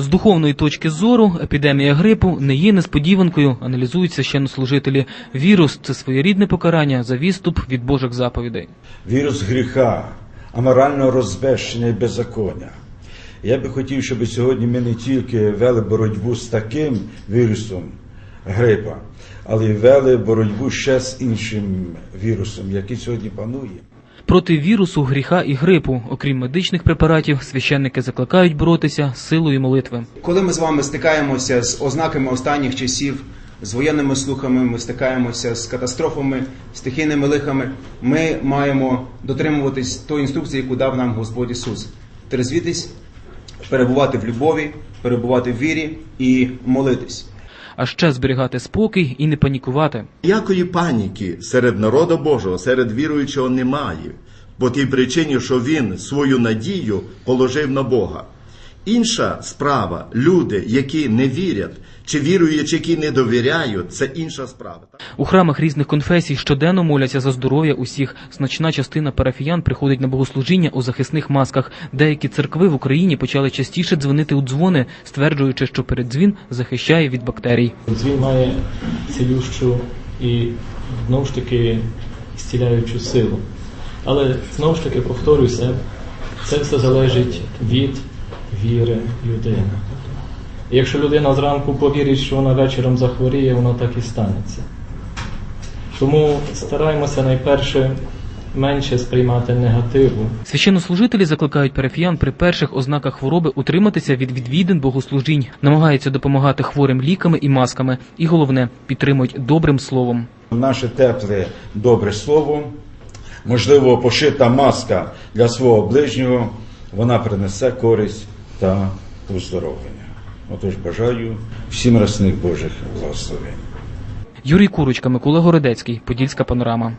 З духовної точки зору епідемія грипу не є несподіванкою, аналізують священнослужителі. Вірус це своєрідне покарання за відступ від Божих заповідей. вірус гріха, аморального розбещення і беззаконня. Я би хотів, щоб сьогодні ми не тільки вели боротьбу з таким вірусом грипа, але й вели боротьбу ще з іншим вірусом, який сьогодні панує. Проти вірусу, гріха і грипу, окрім медичних препаратів, священники закликають боротися силою молитви. Коли ми з вами стикаємося з ознаками останніх часів, з воєнними слухами, ми стикаємося з катастрофами, стихійними лихами, ми маємо дотримуватись тої інструкції, яку дав нам Господь Ісус. Трезвітись, перебувати в любові, перебувати в вірі і молитись. А ще зберігати спокій і не панікувати. Ніякої паніки серед народу Божого, серед віруючого немає, по тій причині, що він свою надію положив на Бога. Інша справа, люди, які не вірять, чи віруючі, які не довіряють, це інша справа. У храмах різних конфесій щоденно моляться за здоров'я усіх. Значна частина парафіян приходить на богослужіння у захисних масках. Деякі церкви в Україні почали частіше дзвонити у дзвони, стверджуючи, що переддзвін захищає від бактерій. Дзвін має цілющу і знову ж таки зціляючу силу. Але знову ж таки повторюся, це все залежить від віри людини. І Якщо людина зранку повірить, що вона вечором захворіє, воно так і станеться. Тому стараємося найперше менше сприймати негативу. Священнослужителі закликають парафіян при перших ознаках хвороби утриматися від відвідин богослужінь, намагаються допомагати хворим ліками і масками, і головне підтримують добрим словом. Наше тепле добре слово, можливо, пошита маска для свого ближнього, вона принесе користь та уздоровлення. Отож бажаю всім рясних Божих благословень. Юрій Курочка, Микола Городецький, Подільська панорама.